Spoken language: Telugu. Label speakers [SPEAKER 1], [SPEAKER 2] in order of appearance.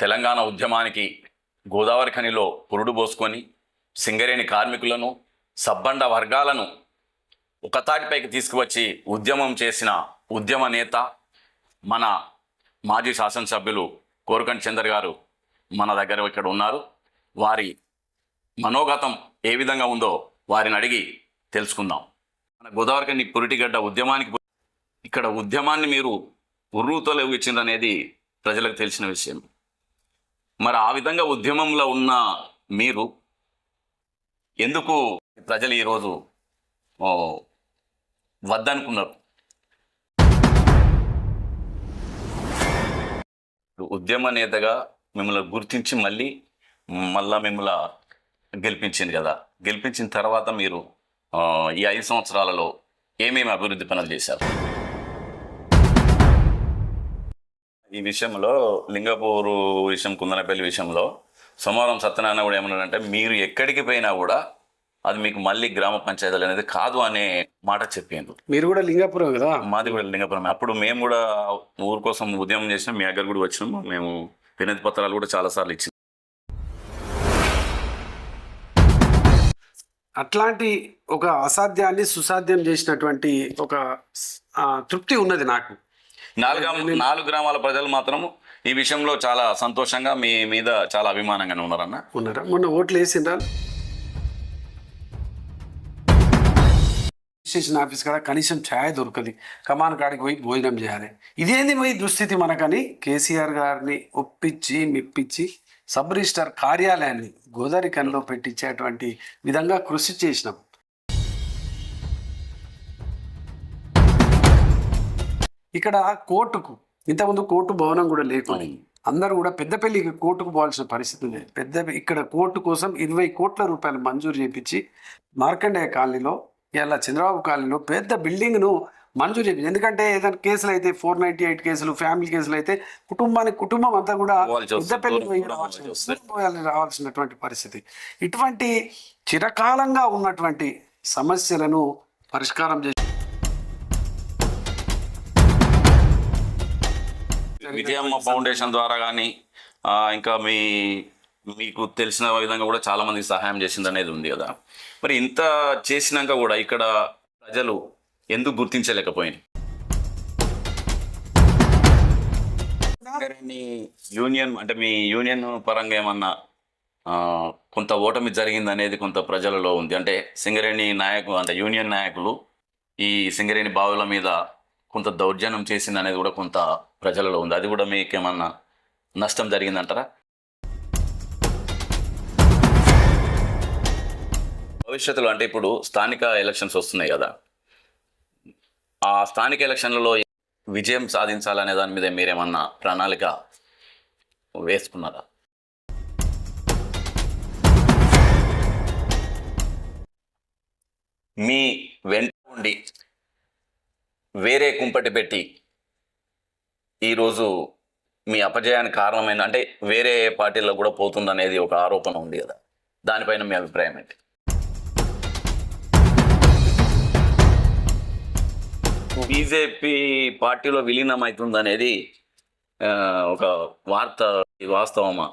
[SPEAKER 1] తెలంగాణ ఉద్యమానికి గోదావరి ఖనిలో పురుడు పోసుకొని సింగరేణి కార్మికులను సబ్బండ వర్గాలను ఒక తాటిపైకి తీసుకువచ్చి ఉద్యమం చేసిన ఉద్యమ నేత మన మాజీ శాసనసభ్యులు కోరుకంటి చందర్ గారు మన దగ్గర ఇక్కడ ఉన్నారు. వారి మనోగతం ఏ విధంగా ఉందో వారిని అడిగి తెలుసుకుందాం. మన గోదావరికని పురిటిగడ్డ ఉద్యమానికి ఇక్కడ ఉద్యమాన్ని మీరు ఉర్రూతో ఇచ్చిందనేది ప్రజలకు తెలిసిన విషయం. మరి ఆ విధంగా ఉద్యమంలో ఉన్న మీరు ఎందుకు ప్రజలు ఈరోజు వద్దనుకున్నారు? ఉద్యమ నేతగా మిమ్మల్ని గుర్తించి మళ్ళీ మళ్ళా మిమ్మల్ని గెలిపించింది కదా. గెలిపించిన తర్వాత మీరు ఈ ఐదు సంవత్సరాలలో ఏమేమి అభివృద్ధి పనులు చేశారు? ఈ విషయంలో లింగపూరు విషయం కుందనపల్లి విషయంలో సోమవారం సత్యనారాయణ కూడా ఏమన్నాడంటే మీరు ఎక్కడికి పోయినా కూడా అది మీకు మళ్ళీ గ్రామ పంచాయతీలు అనేది కాదు అనే మాట చెప్పిండ్రు
[SPEAKER 2] మీరు కూడా లింగాపురం కదా?
[SPEAKER 1] మాది కూడా లింగపురం. అప్పుడు మేము కూడా ఊరు కోసం ఉద్యమం చేసినాం మీ దగ్గర కూడా వచ్చినాము మేము వినతి పత్రాలు కూడా చాలాసార్లు ఇచ్చాం
[SPEAKER 2] అట్లాంటి ఒక అసాధ్యాన్ని సుసాధ్యం చేసినటువంటి ఒక తృప్తి ఉన్నది నాకు.
[SPEAKER 1] నాలుగు నాలుగు గ్రామాల ప్రజలు మాత్రం ఈ విషయంలో చాలా సంతోషంగా మీ మీద చాలా అభిమానంగానే ఉన్నారన్న.
[SPEAKER 2] ఉన్నారా? మొన్న ఓట్లు వేసిండ్రా? స్టేషన్ ఆఫీస్ కాడ కనీసం ఛాయ్ దొరకదు. కమాన్ కాడికి పోయి భోజనం చేయాలి. ఇదేంది పోయి దుస్థితి మనకని? కేసీఆర్ గారిని ఒప్పించి మెప్పించి సబ్ రిజిస్టార్ కార్యాలయాన్ని గోదావరి కనిలో పెట్టించేటువంటి విధంగా కృషి చేసినాం. ఇక్కడ కోర్టుకు ఇంతకుముందు కోర్టు భవనం కూడా లేకుండా. అందరూ కూడా పెద్దపల్లికి కోర్టుకు పోవాల్సిన పరిస్థితి ఉంది. పెద్ద ఇక్కడ కోర్టు కోసం ఇరవై కోట్ల రూపాయలు మంజూరు చేపించి మార్కండేయ కాలనీలో ఇలా చంద్రబాబు కాలనీలో పెద్ద బిల్డింగ్ను మంజూరు చేపించి ఎందుకంటే ఏదైనా కేసులు అయితే ఫోర్ నైన్టీ ఎయిట్ కేసులు ఫ్యామిలీ కేసులు అయితే కుటుంబానికి కుటుంబం అంతా కూడా. పెద్దపల్లి రావాల్సినటువంటి పరిస్థితి. ఇటువంటి చిరకాలంగా ఉన్నటువంటి సమస్యలను పరిష్కారం చేసి
[SPEAKER 1] విజయమ్మ ఫౌండేషన్ ద్వారా కానీ ఇంకా మీ మీకు తెలిసిన విధంగా కూడా చాలా మందికి సహాయం చేసింది అనేది ఉంది కదా. మరి ఇంత చేసినాక కూడా ఇక్కడ ప్రజలు ఎందుకు గుర్తించలేకపోయింది సింగరేణి యూనియన్ అంటే మీ యూనియన్ పరంగా ఏమన్నా కొంత ఓటమి జరిగింది అనేది కొంత ప్రజలలో ఉంది. అంటే సింగరేణి నాయకులు అంటే యూనియన్ నాయకులు ఈ సింగరేణి బావుల మీద కొంత దౌర్జన్యం చేసింది అనేది కూడా కొంత ప్రజలలో ఉంది. అది కూడా మీకు ఏమన్నా నష్టం జరిగిందంటారా? భవిష్యత్తులో అంటే ఇప్పుడు స్థానిక ఎలక్షన్స్ వస్తున్నాయి కదా. ఆ స్థానిక ఎలక్షన్లలో విజయం సాధించాలనే దాని మీద మీరేమన్నా ప్రణాళిక వేసుకున్నారా? మీ వెంట ఉండి వేరే కుంపటి పెట్టి ఈరోజు మీ అపజయానికి కారణమైన అంటే వేరే పార్టీలో కూడా పోతుందనేది ఒక ఆరోపణ ఉంది కదా. దానిపైన మీ అభిప్రాయం ఏంటి? బీజేపీ పార్టీలో విలీనం అవుతుందనేది ఒక వార్త వాస్తవమా?